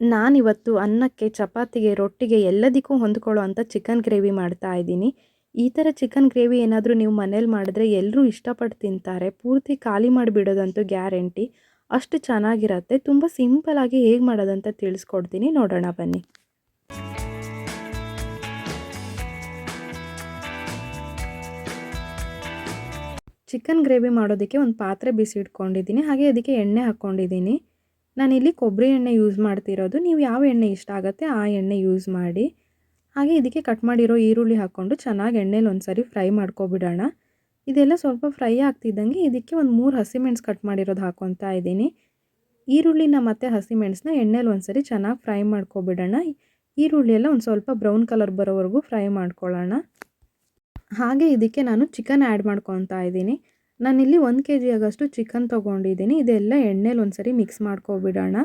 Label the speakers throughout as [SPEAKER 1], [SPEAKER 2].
[SPEAKER 1] ನಾನಿವತ್ತು ಅನ್ನಕ್ಕೆ, ಚಪಾತಿಗೆ, ರೊಟ್ಟಿಗೆ ಎಲ್ಲದಕ್ಕೂ ಹೊಂದ್ಕೊಳ್ಳೋ ಅಂಥ ಚಿಕನ್ ಗ್ರೇವಿ ಮಾಡ್ತಾ ಇದ್ದೀನಿ. ಈ ಥರ ಚಿಕನ್ ಗ್ರೇವಿ ಏನಾದರೂ ನೀವು ಮನೇಲಿ ಮಾಡಿದ್ರೆ ಎಲ್ಲರೂ ಇಷ್ಟಪಟ್ಟು ತಿಂತಾರೆ. ಪೂರ್ತಿ ಖಾಲಿ ಮಾಡಿಬಿಡೋದಂತೂ ಗ್ಯಾರಂಟಿ. ಅಷ್ಟು ಚೆನ್ನಾಗಿರತ್ತೆ. ತುಂಬ ಸಿಂಪಲಾಗಿ ಹೇಗೆ ಮಾಡೋದಂತ ತಿಳಿಸ್ಕೊಡ್ತೀನಿ. ನೋಡೋಣ, ಬನ್ನಿ. ಚಿಕನ್ ಗ್ರೇವಿ ಮಾಡೋದಕ್ಕೆ ಒಂದು ಪಾತ್ರೆ ಬಿಸಿ ಇಟ್ಕೊಂಡಿದ್ದೀನಿ. ಹಾಗೆ ಅದಕ್ಕೆ ಎಣ್ಣೆ ಹಾಕ್ಕೊಂಡಿದ್ದೀನಿ. ನಾನಿಲ್ಲಿ ಕೊಬ್ಬರಿ ಎಣ್ಣೆ ಯೂಸ್ ಮಾಡ್ತಿರೋದು. ನೀವು ಯಾವ ಎಣ್ಣೆ ಇಷ್ಟ ಆಗುತ್ತೆ ಆ ಎಣ್ಣೆ ಯೂಸ್ ಮಾಡಿ. ಹಾಗೆ ಇದಕ್ಕೆ ಕಟ್ ಮಾಡಿರೋ ಈರುಳ್ಳಿ ಹಾಕ್ಕೊಂಡು ಚೆನ್ನಾಗಿ ಎಣ್ಣೆಲಿ ಒಂದು ಸರಿ ಫ್ರೈ ಮಾಡ್ಕೊಬಿಡೋಣ. ಇದೆಲ್ಲ ಸ್ವಲ್ಪ ಫ್ರೈ ಆಗ್ತಿದ್ದಂಗೆ ಇದಕ್ಕೆ ಒಂದು ಮೂರು ಹಸಿಮೆಣ್ಸು ಕಟ್ ಮಾಡಿರೋದು ಹಾಕ್ಕೊತಾ ಇದ್ದೀನಿ. ಈರುಳ್ಳಿನ ಮತ್ತು ಹಸಿಮೆಣ್ಸನ್ನ ಎಣ್ಣೆಲಿ ಒಂದು ಸರಿ ಚೆನ್ನಾಗಿ ಫ್ರೈ ಮಾಡ್ಕೊಬಿಡೋಣ. ಈರುಳ್ಳಿ ಎಲ್ಲ ಒಂದು ಸ್ವಲ್ಪ ಬ್ರೌನ್ ಕಲರ್ ಬರೋವರೆಗೂ ಫ್ರೈ ಮಾಡ್ಕೊಳ್ಳೋಣ. ಹಾಗೆ ಇದಕ್ಕೆ ನಾನು ಚಿಕನ್ ಆ್ಯಡ್ ಮಾಡ್ಕೊತಾ ಇದ್ದೀನಿ. ನಾನಿಲ್ಲಿ ಒಂದು ಕೆ ಜಿ ಆಗೋಷ್ಟು ಚಿಕನ್ ತೊಗೊಂಡಿದ್ದೀನಿ. ಇದೆಲ್ಲ ಎಣ್ಣೆಲಿ ಒಂದು ಸರಿ ಮಿಕ್ಸ್ ಮಾಡ್ಕೊಬಿಡೋಣ.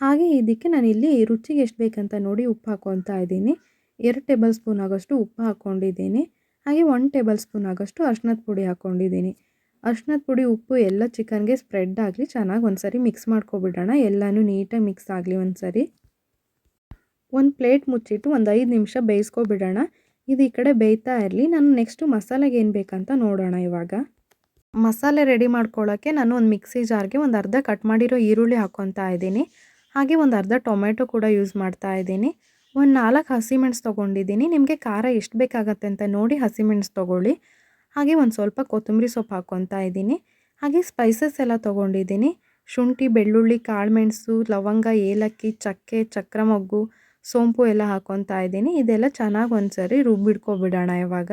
[SPEAKER 1] ಹಾಗೆ ಇದಕ್ಕೆ ನಾನಿಲ್ಲಿ ರುಚಿಗೆ ಎಷ್ಟು ಬೇಕಂತ ನೋಡಿ ಉಪ್ಪು ಹಾಕ್ಕೊತಾ ಇದ್ದೀನಿ. ಎರಡು ಟೇಬಲ್ ಸ್ಪೂನ್ ಆಗೋಷ್ಟು ಉಪ್ಪು ಹಾಕ್ಕೊಂಡಿದ್ದೀನಿ ಹಾಗೆ ಒನ್ ಟೇಬಲ್ ಸ್ಪೂನ್ ಆಗೋಷ್ಟು ಅರ್ಶಿನದ ಪುಡಿ ಹಾಕ್ಕೊಂಡಿದ್ದೀನಿ ಅರ್ಶಿನದ ಪುಡಿ, ಉಪ್ಪು ಎಲ್ಲ ಚಿಕನ್ಗೆ ಸ್ಪ್ರೆಡ್ ಆಗಲಿ ಚೆನ್ನಾಗಿ ಒಂದು ಸರಿ ಮಿಕ್ಸ್ ಮಾಡ್ಕೊಬಿಡೋಣ. ಎಲ್ಲನೂ ನೀಟಾಗಿ ಮಿಕ್ಸ್ ಆಗಲಿ ಒಂದು ಸರಿ ಒಂದು ಪ್ಲೇಟ್ ಮುಚ್ಚಿಟ್ಟು ಒಂದು ಐದು ನಿಮಿಷ ಬೇಯಿಸ್ಕೊಬಿಡೋಣ. ಇದು ಈ ಕಡೆ ಬೇಯ್ತಾ ಇರಲಿ. ನಾನು ನೆಕ್ಸ್ಟು ಮಸಾಲೆಗೆ ಏನು ಬೇಕಂತ ನೋಡೋಣ ಇವಾಗ. ಮಸಾಲೆ ರೆಡಿ ಮಾಡ್ಕೊಳ್ಳೋಕ್ಕೆ ನಾನು ಒಂದು ಮಿಕ್ಸಿ ಜಾರ್ಗೆ ಒಂದು ಅರ್ಧ ಕಟ್ ಮಾಡಿರೋ ಈರುಳ್ಳಿ ಹಾಕ್ಕೊತಾ ಇದ್ದೀನಿ. ಹಾಗೆ ಒಂದು ಅರ್ಧ ಟೊಮೆಟೊ ಕೂಡ ಯೂಸ್ ಮಾಡ್ತಾ ಇದ್ದೀನಿ. ಒಂದು ನಾಲ್ಕು ಹಸಿಮೆಣ್ಸು ತೊಗೊಂಡಿದ್ದೀನಿ. ನಿಮಗೆ ಖಾರ ಎಷ್ಟು ಬೇಕಾಗತ್ತೆ ಅಂತ ನೋಡಿ ಹಸಿಮೆಣ್ಸು ತೊಗೊಳ್ಳಿ. ಹಾಗೆ ಒಂದು ಸ್ವಲ್ಪ ಕೊತ್ತಂಬರಿ ಸೊಪ್ಪು ಹಾಕ್ಕೊತಾ ಇದ್ದೀನಿ. ಹಾಗೆ ಸ್ಪೈಸಸ್ ಎಲ್ಲ ತೊಗೊಂಡಿದ್ದೀನಿ. ಶುಂಠಿ, ಬೆಳ್ಳುಳ್ಳಿ, ಕಾಳುಮೆಣಸು, ಲವಂಗ, ಏಲಕ್ಕಿ, ಚಕ್ಕೆ ಚಕ್ರ ಮೊಗ್ಗು ಸೋಂಪು ಎಲ್ಲ ಹಾಕ್ಕೊತಾ ಇದ್ದೀನಿ. ಇದೆಲ್ಲ ಚೆನ್ನಾಗಿ ಒಂದು ಸರಿ ರುಬ್ಬಿಡ್ಕೊಬಿಡೋಣ ಇವಾಗ.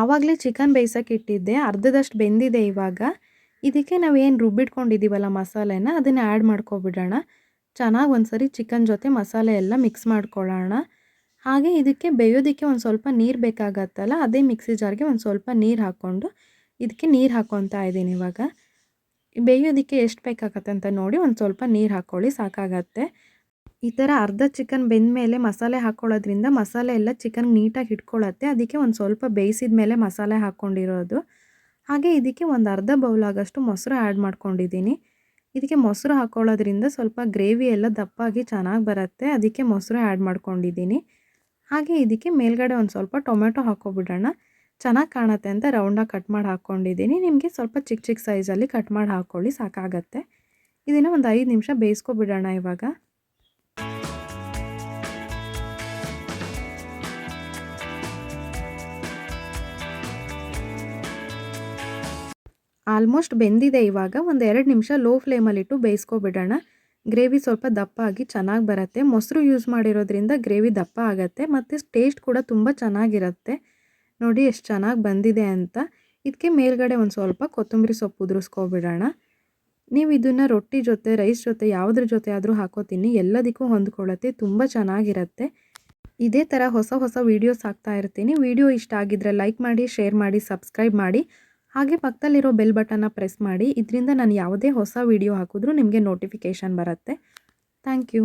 [SPEAKER 1] ಆವಾಗಲೇ ಚಿಕನ್ ಬೇಯಿಸೋಕೆ ಇಟ್ಟಿದ್ದೆ, ಅರ್ಧದಷ್ಟು ಬೆಂದಿದೆ ಇವಾಗ. ಇದಕ್ಕೆ ನಾವೇನು ರುಬ್ಬಿಟ್ಕೊಂಡಿದ್ದೀವಲ್ಲ ಮಸಾಲೆನ, ಅದನ್ನು ಆ್ಯಡ್ ಮಾಡ್ಕೊಬಿಡೋಣ. ಚೆನ್ನಾಗಿ ಒಂದು ಸರಿ ಚಿಕನ್ ಜೊತೆ ಮಸಾಲೆ ಎಲ್ಲ ಮಿಕ್ಸ್ ಮಾಡ್ಕೊಳ್ಳೋಣ. ಹಾಗೆ ಇದಕ್ಕೆ ಬೇಯೋದಕ್ಕೆ ಒಂದು ಸ್ವಲ್ಪ ನೀರು ಬೇಕಾಗತ್ತಲ್ಲ, ಅದೇ ಮಿಕ್ಸಿ ಜಾರ್ಗೆ ಒಂದು ಸ್ವಲ್ಪ ನೀರು ಹಾಕ್ಕೊಂಡು ಇದಕ್ಕೆ ನೀರು ಹಾಕ್ಕೊತಾ ಇದ್ದೀನಿ ಇವಾಗ. ಬೇಯೋದಕ್ಕೆ ಎಷ್ಟು ಬೇಕಾಗತ್ತೆ ಅಂತ ನೋಡಿ, ಒಂದು ಸ್ವಲ್ಪ ನೀರು ಹಾಕ್ಕೊಳ್ಳಿ, ಸಾಕಾಗತ್ತೆ. ಈ ಥರ ಅರ್ಧ ಚಿಕನ್ ಬೆಂದ ಮೇಲೆ ಮಸಾಲೆ ಹಾಕ್ಕೊಳ್ಳೋದ್ರಿಂದ ಮಸಾಲೆ ಎಲ್ಲ ಚಿಕನ್ ನೀಟಾಗಿ ಹಿಡ್ಕೊಳ್ಳುತ್ತೆ. ಅದಕ್ಕೆ ಒಂದು ಸ್ವಲ್ಪ ಬೇಯಿಸಿದ ಮೇಲೆ ಮಸಾಲೆ ಹಾಕ್ಕೊಂಡಿರೋದು. ಹಾಗೆ ಇದಕ್ಕೆ ಒಂದು ಅರ್ಧ ಬೌಲ್ ಆಗೋಷ್ಟು ಮೊಸರು ಆ್ಯಡ್ ಮಾಡ್ಕೊಂಡಿದ್ದೀನಿ. ಇದಕ್ಕೆ ಮೊಸರು ಹಾಕ್ಕೊಳ್ಳೋದ್ರಿಂದ ಸ್ವಲ್ಪ ಗ್ರೇವಿ ಎಲ್ಲ ದಪ್ಪಾಗಿ ಚೆನ್ನಾಗಿ ಬರುತ್ತೆ. ಅದಕ್ಕೆ ಮೊಸರು ಆ್ಯಡ್ ಮಾಡ್ಕೊಂಡಿದ್ದೀನಿ. ಹಾಗೆ ಇದಕ್ಕೆ ಮೇಲ್ಗಡೆ ಒಂದು ಸ್ವಲ್ಪ ಟೊಮೆಟೊ ಹಾಕ್ಕೊಬಿಡೋಣ. ಚೆನ್ನಾಗಿ ಕಾಣುತ್ತೆ ಅಂತ ರೌಂಡಾಗಿ ಕಟ್ ಮಾಡಿ ಹಾಕ್ಕೊಂಡಿದ್ದೀನಿ. ನಿಮಗೆ ಸ್ವಲ್ಪ ಚಿಕ್ಕ ಚಿಕ್ಕ ಸೈಜಲ್ಲಿ ಕಟ್ ಮಾಡಿ ಹಾಕ್ಕೊಳ್ಳಿ, ಸಾಕಾಗತ್ತೆ. ಇದನ್ನು ಒಂದು ಐದು ನಿಮಿಷ ಬೇಯಿಸ್ಕೊಬಿಡೋಣ ಇವಾಗ. ಆಲ್ಮೋಸ್ಟ್ ಬೆಂದಿದೆ ಇವಾಗ. ಒಂದು ಎರಡು ನಿಮಿಷ ಲೋ ಫ್ಲೇಮಲ್ಲಿಟ್ಟು ಬೇಯಿಸ್ಕೊಬಿಡೋಣ. ಗ್ರೇವಿ ಸ್ವಲ್ಪ ದಪ್ಪ ಆಗಿ ಚೆನ್ನಾಗಿ ಬರುತ್ತೆ. ಮೊಸರು ಯೂಸ್ ಮಾಡಿರೋದ್ರಿಂದ ಗ್ರೇವಿ ದಪ್ಪ ಆಗುತ್ತೆ. ಮತ್ತು ಟೇಸ್ಟ್ ಕೂಡ ತುಂಬ ಚೆನ್ನಾಗಿರುತ್ತೆ. ನೋಡಿ ಎಷ್ಟು ಚೆನ್ನಾಗಿ ಬಂದಿದೆ ಅಂತ. ಇದಕ್ಕೆ ಮೇಲ್ಗಡೆ ಒಂದು ಸ್ವಲ್ಪ ಕೊತ್ತಂಬರಿ ಸೊಪ್ಪು ಉದುರಿಸ್ಕೊಬಿಡೋಣ. ನೀವು ಇದನ್ನು ರೊಟ್ಟಿ ಜೊತೆ ರೈಸ್ ಜೊತೆ, ಯಾವುದ್ರ ಜೊತೆ ಆದರೂ ಹಾಕೋತೀನಿ. ಎಲ್ಲದಕ್ಕೂ ಹೊಂದ್ಕೊಳ್ಳುತ್ತೆ. ತುಂಬ ಚೆನ್ನಾಗಿರುತ್ತೆ. ಇದೇ ಥರ ಹೊಸ ಹೊಸ ವೀಡಿಯೋಸ್ ಹಾಕ್ತಾ ಇರ್ತೀನಿ. ವಿಡಿಯೋ ಇಷ್ಟ ಆಗಿದ್ರೆ ಲೈಕ್ ಮಾಡಿ ಶೇರ್ ಮಾಡಿ ಸಬ್ಸ್ಕ್ರೈಬ್ ಮಾಡಿ. ಹಾಗೆ ಪಕ್ಕದಲ್ಲಿರೋ ಬೆಲ್ ಬಟನ್ನ ಪ್ರೆಸ್ ಮಾಡಿ, ಇದರಿಂದ ನಾನು ಯಾವುದೇ ಹೊಸ ವೀಡಿಯೋ ಹಾಕಿದ್ರೂ ನಿಮಗೆ ನೋಟಿಫಿಕೇಷನ್ ಬರುತ್ತೆ. Thank you